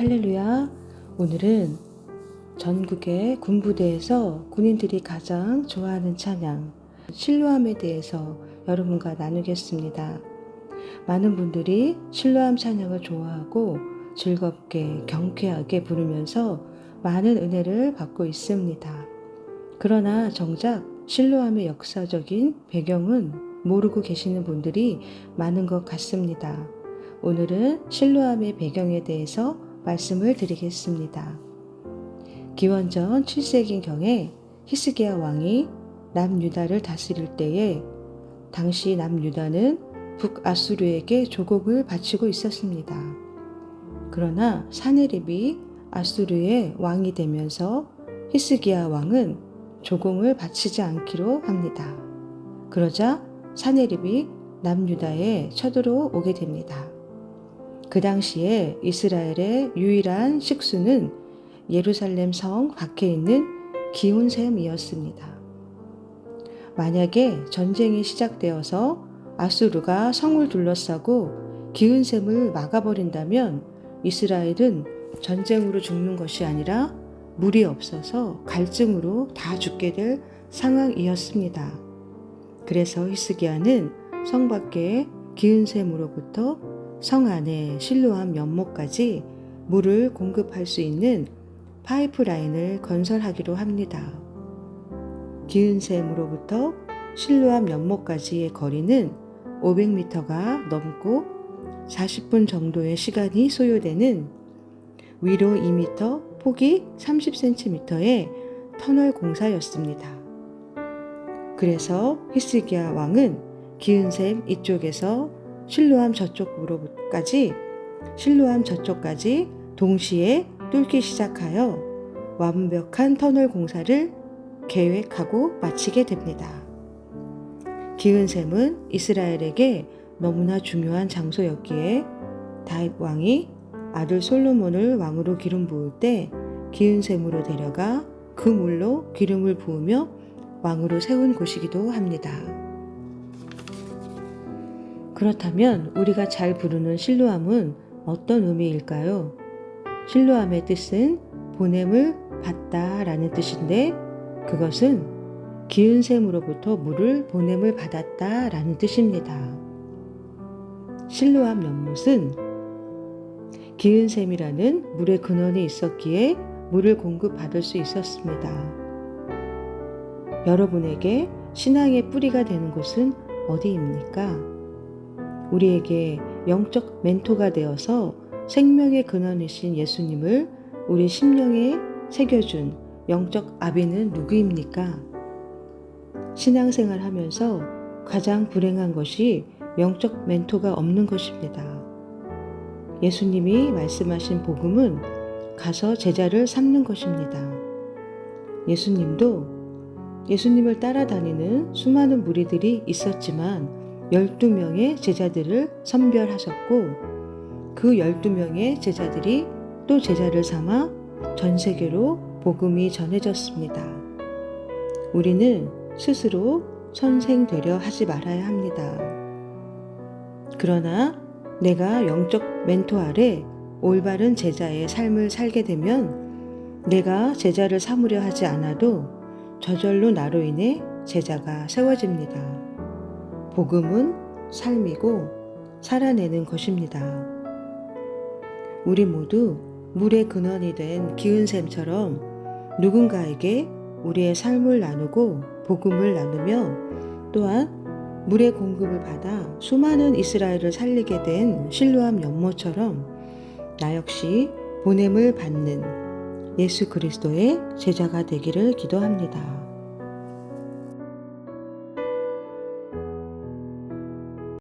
할렐루야. 오늘은 전국의 군부대에서 군인들이 가장 좋아하는 찬양, 신뢰함에 대해서 여러분과 나누겠습니다. 많은 분들이 신뢰함 찬양을 좋아하고 즐겁게 경쾌하게 부르면서 많은 은혜를 받고 있습니다. 그러나 정작 신뢰함의 역사적인 배경은 모르고 계시는 분들이 많은 것 같습니다. 오늘은 신뢰함의 배경에 대해서 말씀을 드리겠습니다. 기원전 7세기경에 히스기야 왕이 남유다를 다스릴 때에 당시 남유다는 북아수르에게 조국을 바치고 있었습니다. 그러나 사네립이 아수르의 왕이 되면서 히스기야 왕은 조공을 바치지 않기로 합니다. 그러자 사네립이 남유다에 쳐들어 오게 됩니다. 그 당시에 이스라엘의 유일한 식수는 예루살렘 성 밖에 있는 기온샘이었습니다. 만약에 전쟁이 시작되어서 아수르가 성을 둘러싸고 기은샘을 막아버린다면 이스라엘은 전쟁으로 죽는 것이 아니라 물이 없어서 갈증으로 다 죽게 될 상황이었습니다. 그래서 히스기야는 성 밖에 기은샘으로부터 성 안에 실로암 연못까지 물을 공급할 수 있는 파이프라인을 건설하기로 합니다. 기은샘으로부터 실로암 연못까지의 거리는 500m가 넘고 40분 정도의 시간이 소요되는 위로 2m, 폭이 30cm의 터널 공사였습니다. 그래서 히스기야 왕은 기은샘 이쪽에서 실로암 저쪽으로까지 실로암 저쪽까지 동시에 뚫기 시작하여 완벽한 터널 공사를 계획하고 마치게 됩니다. 기은샘은 이스라엘에게 너무나 중요한 장소였기에 다윗 왕이 아들 솔로몬을 왕으로 기름 부을 때 기은샘으로 데려가 그 물로 기름을 부으며 왕으로 세운 곳이기도 합니다. 그렇다면 우리가 잘 부르는 실로암은 어떤 의미일까요? 실로암의 뜻은 보냄을 받다 라는 뜻인데 그것은 기은샘으로부터 물을 보냄을 받았다 라는 뜻입니다. 실로암 연못은 기은샘이라는 물의 근원이 있었기에 물을 공급받을 수 있었습니다. 여러분에게 신앙의 뿌리가 되는 곳은 어디입니까? 우리에게 영적 멘토가 되어서 생명의 근원이신 예수님을 우리 심령에 새겨준 영적 아비는 누구입니까? 신앙생활 하면서 가장 불행한 것이 영적 멘토가 없는 것입니다. 예수님이 말씀하신 복음은 가서 제자를 삼는 것입니다. 예수님도 예수님을 따라다니는 수많은 무리들이 있었지만 12명의 제자들을 선별하셨고 그 12명의 제자들이 또 제자를 삼아 전 세계로 복음이 전해졌습니다. 우리는 스스로 선생 되려 하지 말아야 합니다. 그러나 내가 영적 멘토 아래 올바른 제자의 삶을 살게 되면 내가 제자를 삼으려 하지 않아도 저절로 나로 인해 제자가 세워집니다. 복음은 삶이고 살아내는 것입니다. 우리 모두 물의 근원이 된 기은샘처럼 누군가에게 우리의 삶을 나누고 복음을 나누며 또한 물의 공급을 받아 수많은 이스라엘을 살리게 된 실로암 연못처럼 나 역시 보냄을 받는 예수 그리스도의 제자가 되기를 기도합니다.